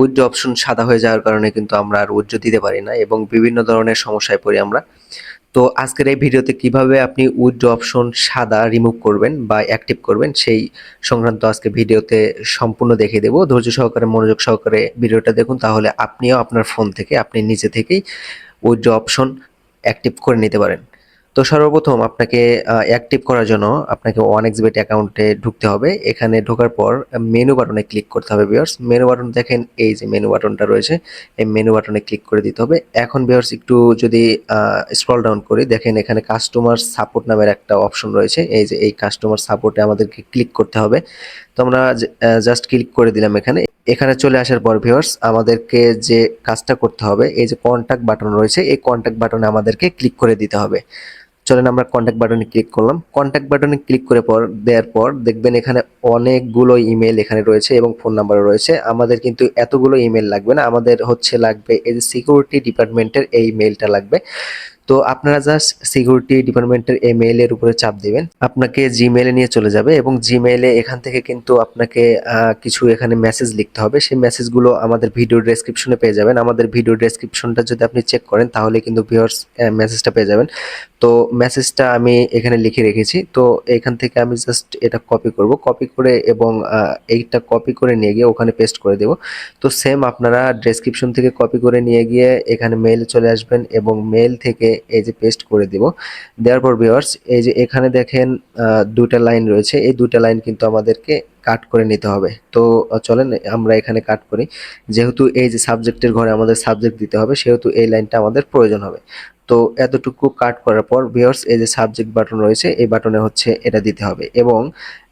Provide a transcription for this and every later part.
Withdraw option সাদা হয়ে যাওয়ার কারণে কিন্তু আমরা আর উইথড্র দিতে পারি না এবং বিভিন্ন ধরনের সমস্যায় পড়ি আমরা। তো আজকের এই ভিডিওতে কীভাবে আপনি উইথড্র অপশন সাদা রিমুভ করবেন বা অ্যাক্টিভ করবেন সেই সংক্রান্ত আজকে ভিডিওতে সম্পূর্ণ দেখিয়ে দেবো। ধৈর্য সহকারে, মনোযোগ সহকারে ভিডিওটা দেখুন, তাহলে আপনিও আপনার ফোন থেকে, আপনি নিজে থেকেই উইথড্র অপশন অ্যাক্টিভ করে নিতে পারেন। তো সর্বপ্রথম আপনাকে অ্যাক্টিভ করার জন্য আপনাকে ওয়ান এক্সবেট অ্যাকাউন্টে ঢুকতে হবে। এখানে ঢোকার পর মেনু বাটনে ক্লিক করতে হবে বিয়ার্স মেনু বাটন দেখেন, এই যে মেনু বাটনটা রয়েছে, এই মেনু বাটনে ক্লিক করে দিতে হবে। এখন বিয়ার্স একটু যদি স্ক্রল ডাউন করি, দেখেন এখানে কাস্টমার সাপোর্ট নামের একটা অপশন রয়েছে। এই যে এই কাস্টমার সাপোর্টে আমাদেরকে ক্লিক করতে হবে। তো আমরা জাস্ট ক্লিক করে দিলাম এখানে। এখানে চলে আসার পর ভিউয়ার্স আমাদেরকে যে কাজটা করতে হবে, এই যে কন্ট্যাক্ট বাটন রয়েছে, এই কন্ট্যাক্ট বাটনে আমাদেরকে ক্লিক করে দিতে হবে। চলেন আমরা কন্ট্যাক্ট বাটনে ক্লিক করলাম। কন্ট্যাক্ট বাটনে ক্লিক করে পর, দেওয়ার পর দেখবেন এখানে অনেকগুলো ইমেল এখানে রয়েছে এবং ফোন নাম্বারও রয়েছে। আমাদের কিন্তু এতগুলো ইমেল লাগবে না। আমাদের হচ্ছে লাগবে এই যে সিকিউরিটি ডিপার্টমেন্টের এই মেলটা লাগবে। তো আপনারা জাস্ট সিকিউরিটি ডিপার্টমেন্টের এই উপরে চাপ দিবেন। আপনাকে জিমেইলে নিয়ে চলে যাবে এবং জিমেইলে এখান থেকে কিন্তু আপনাকে কিছু এখানে মেসেজ লিখতে হবে। সেই মেসেজগুলো আমাদের ভিডিও ডেসক্রিপশনে পেয়ে যাবেন। আমাদের ভিডিও ডেসক্রিপশনটা যদি আপনি চেক করেন, তাহলে কিন্তু ভিউয়ার্স মেসেজটা পেয়ে যাবেন। তো মেসেজটা আমি এখানে লিখে রেখেছি। তো এখান থেকে আমি জাস্ট এটা কপি করব। কপি করে এবং এইটা কপি করে নিয়ে গিয়ে ওখানে পেস্ট করে দেব। তো সেম আপনারা ডেসক্রিপশন থেকে কপি করে নিয়ে গিয়ে এখানে মেল চলে আসবেন এবং মেল থেকে এই যে পেস্ট করে দিব। দেওয়ার পর ভিওয়ার্স এই যে এখানে দেখেন দুটা লাইন রয়েছে। এই দুটা লাইন কিন্তু আমাদেরকে কাট করে নিতে হবে। তো চলেন, আমরা এখানে কাট করি। যেহেতু এই যে সাবজেক্টের ঘরে আমাদের সাবজেক্ট দিতে হবে, সেহেতু এই লাইনটা আমাদের প্রয়োজন হবে। তো এতটুকু কাট করার পর ভিউয়ার্স এই যে সাবজেক্ট বাটন রয়েছে, এই বাটনে হচ্ছে এটা দিতে হবে। এবং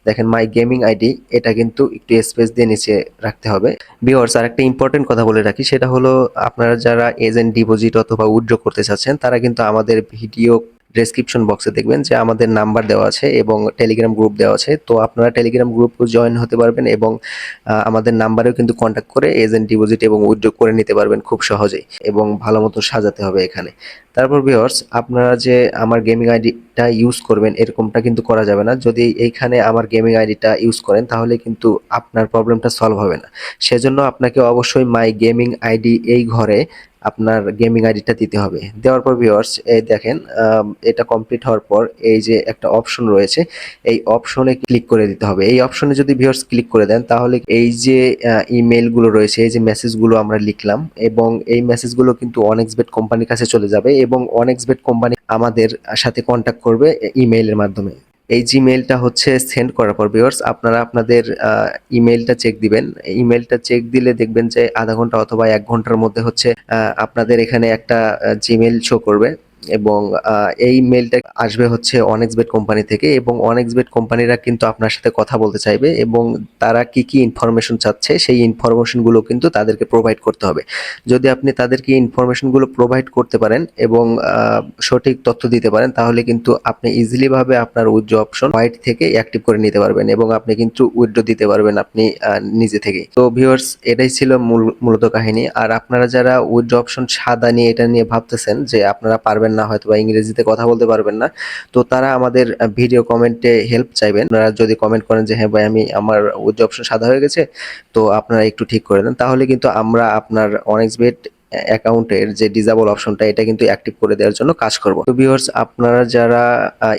দেখেন মাই গেমিং আইডি এটা কিন্তু একটু স্পেস দিয়ে নিচে রাখতে হবে। ভিউয়ার্স আর একটা ইম্পর্টেন্ট কথা বলে রাখি, সেটা হলো আপনারা যারা এজেন্ট ডিপোজিট অথবা উইথড্র করতে চাচ্ছেন, তারা কিন্তু আমাদের ভিডিও ডেসক্রিপশন বক্সে দেখবেন যে আমাদের নাম্বার দেওয়া আছে এবং টেলিগ্রাম গ্রুপ দেওয়া আছে। তো আপনারা টেলিগ্রাম গ্রুপও জয়েন হতে পারবেন এবং আমাদের নাম্বারেও কিন্তু কন্ট্যাক্ট করে এজেন্ট ডিপোজিট এবং উইথড্র করে নিতে পারবেন খুব সহজেই এবং ভালো মতো সাজাতে হবে এখানে। তারপর ভিওর্স আপনারা যে আমার গেমিং আইডিটা ইউজ করবেন, এরকমটা কিন্তু করা যাবে না। যদি এইখানে আমার গেমিং আইডিটা ইউজ করেন, তাহলে কিন্তু আপনার প্রবলেমটা সলভ হবে না। সেজন্য আপনাকে অবশ্যই মাই গেমিং আইডি এই ঘরে আপনার গেমিং আইডিটা দিতে হবে। দেওয়ার পর ভিওর্স এই দেখেন এটা কমপ্লিট হওয়ার পর এই যে একটা অপশন রয়েছে, এই অপশনে ক্লিক করে দিতে হবে। এই অপশনে যদি ভিওর্স ক্লিক করে দেন, তাহলে এই যে ইমেলগুলো রয়েছে, এই যে মেসেজগুলো আমরা লিখলাম, এবং এই মেসেজগুলো কিন্তু অনেক্সবেট কোম্পানির কাছে চলে যাবে এবং অনেক্সবেট কোম্পানি আমাদের সাথে কন্ট্যাক্ট করবে ইমেইলের মাধ্যমে। এই জিমেইলটা হচ্ছে সেন্ড করার পর ভিউয়ার্স আপনারা আপনাদের ইমেইলটা চেক দিবেন। ইমেইলটা চেক দিলে দেখবেন যে আধা ঘণ্টা অথবা এক ঘণ্টার মধ্যে হচ্ছে আপনাদের এখানে একটা জিমেইল শো করবে। এবং এই মেলটা আসবে হচ্ছে অনেক্সবেট কোম্পানি থেকে এবং অনেক্স অনেক্সবেট কোম্পানিরা কিন্তু আপনার সাথে কথা বলতে চাইবে এবং তারা কি কি ইনফরমেশন চাচ্ছে সেই ইনফরমেশনগুলো কিন্তু তাদেরকে প্রোভাইড করতে হবে। যদি আপনি তাদেরকে ইনফরমেশনগুলো প্রোভাইড করতে পারেন এবং সঠিক তথ্য দিতে পারেন তাহলে কিন্তু আপনি ইজিলিভাবে আপনার উইথড্র অপশন হোয়াইট থেকে অ্যাক্টিভ করে নিতে পারবেন এবং আপনি কিন্তু উইথড্র দিতে পারবেন আপনি নিজে থেকে তো ভিউয়ার্স এটাই ছিল মূলত কাহিনী। আর আপনারা যারা উইথড্র অপশন সাদা নিয়ে এটা নিয়ে ভাবতেছেন যে আপনারা পারবেন পারবেন না হয়তো বা ইংরেজিতে কথা বলতে পারবেন না। তো তারা আমাদের ভিডিও কমেন্টে হেল্প চাইবেন। আপনারা যদি কমেন্ট করেন যে হ্যাঁ ভাই, আমি আমার উজ্জ অপশন সাদা হয়ে গেছে, তো আপনারা একটু ঠিক করে দেন। তাহলে কিন্তু আমরা আপনার অনেক বেড অ্যাকাউন্টের যে ডিজাবল অপশনটা এটা কিন্তু অ্যাক্টিভ করে দেওয়ার জন্য কাজ করব। তো ভিউয়ার্স আপনারা যারা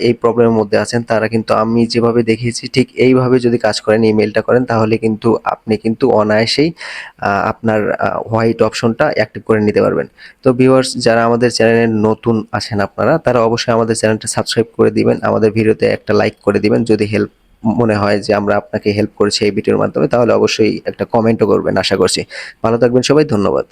এই প্রবলেমের মধ্যে আছেন, তারা কিন্তু আমি যেভাবে দেখিয়েছি, ঠিক এইভাবে যদি কাজ করেন ইমেলটা করেন, তাহলে কিন্তু আপনি কিন্তু অনায়াসেই আপনার হোয়াইট অপশনটা অ্যাক্টিভ করে নিতে পারবেন। তো ভিউয়ার্স যারা আমাদের চ্যানেলে নতুন আছেন আপনারা, তারা অবশ্যই আমাদের চ্যানেলটা সাবস্ক্রাইব করে দিবেন, আমাদের ভিডিওতে একটা লাইক করে দিবেন, যদি হেল্প মনে হয় যে আমরা আপনাকে হেল্প করেছি এই ভিডিওর মাধ্যমে, তাহলে অবশ্যই একটা কমেন্টও করবেন, আশা করছি। ভালো থাকবেন সবাই, ধন্যবাদ।